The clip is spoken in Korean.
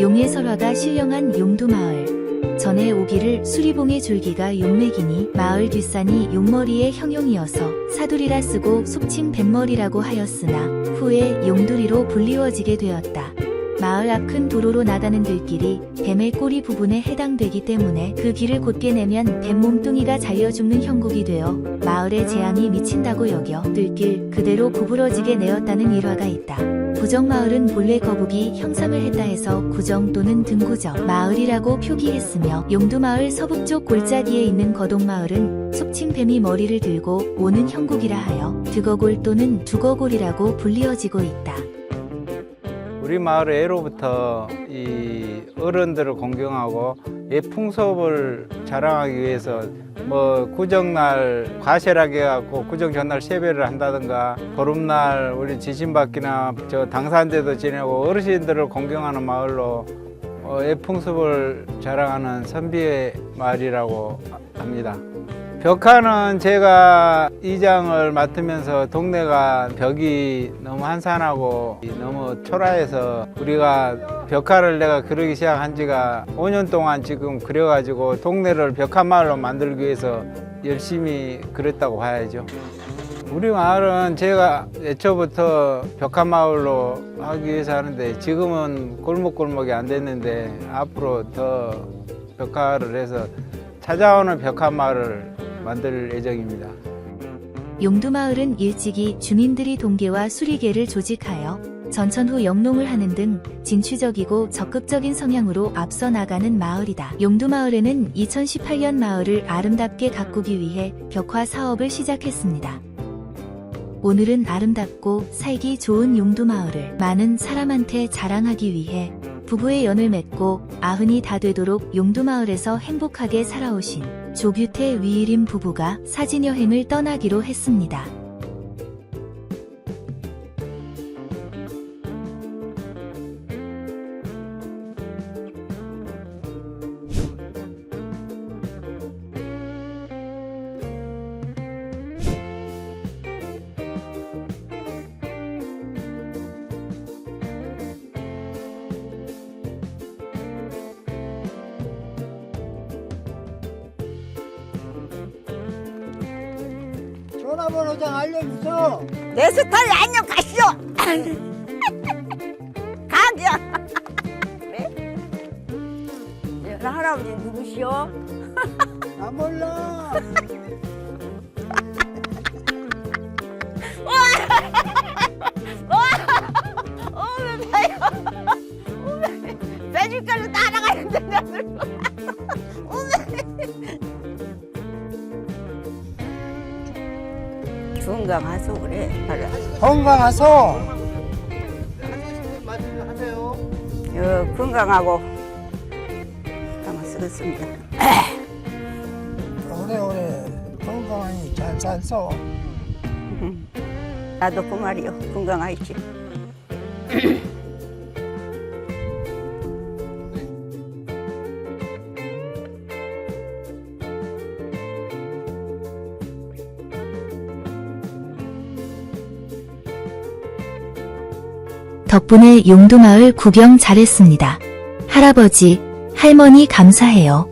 용의 설화가 신령한 용두마을. 전에 오기를 수리봉의 줄기가 용맥이니 마을 뒷산이 용머리의 형용이어서 사두리라 쓰고 속칭 뱃머리라고 하였으나 후에 용두리로 불리워지게 되었다. 마을 앞 큰 도로로 나가는 들길이 뱀의 꼬리 부분에 해당되기 때문에 그 길을 곧게 내면 뱀 몸뚱이가 잘려 죽는 형국이 되어 마을에 재앙이 미친다고 여겨 들길 그대로 구부러지게 내었다는 일화가 있다. 구정마을은 본래 거북이 형상을 했다 해서 구정 또는 등구정 마을이라고 표기했으며 용두마을 서북쪽 골짜기에 있는 거동마을은 속칭 뱀이 머리를 들고 오는 형국이라 하여 득어골 또는 두거골이라고 불리어지고 있다. 우리 마을 애로부터 이 어른들을 공경하고 옛 풍습을 자랑하기 위해서 뭐 구정날 과실하게 해갖고 구정 전날 세배를 한다든가 보름날 우리 지신받기나 저 당산제도 지내고 어르신들을 공경하는 마을로 어, 옛 풍습을 자랑하는 선비의 마을이라고 합니다. 벽화는 제가 이장을 맡으면서 동네가 벽이 너무 한산하고 너무 초라해서 우리가 벽화를 내가 그리기 시작한 지가 5년 동안 지금 그려가지고 동네를 벽화 마을로 만들기 위해서 열심히 그랬다고 봐야죠. 우리 마을은 제가 애초부터 벽화 마을로 하기 위해서 하는데 지금은 골목골목이 안 됐는데 앞으로 더 벽화를 해서 찾아오는 벽화 마을을 만들 예정입니다. 용두마을은 일찍이 주민들이 동계와 수리계를 조직하여 전천 후 영농을 하는 등 진취적이고 적극적인 성향으로 앞서 나가는 마을이다. 용두마을에는 2018년 마을을 아름답게 가꾸기 위해 벽화 사업을 시작했습니다. 오늘은 아름답고 살기 좋은 용두마을을 많은 사람한테 자랑하기 위해 부부의 연을 맺고 아흔이 다 되도록 용두마을에서 행복하게 살아오신 조규태 위일임 부부가 사진여행을 떠나기로 했습니다. 전화번호 좀 알려주소. 내 스타일 안녕 가시오. 가자. 그래? 여 할아버지 누구시오? 나 몰라. 건강하소 그래. 그래. 건강하소. 어, 건강하고 한번 쓰겠습니다. 오래오래 건강하니 잘 살소. 나도 그 말이요. 건강하지. 덕분에 용두마을 구경 잘했습니다. 할아버지, 할머니 감사해요.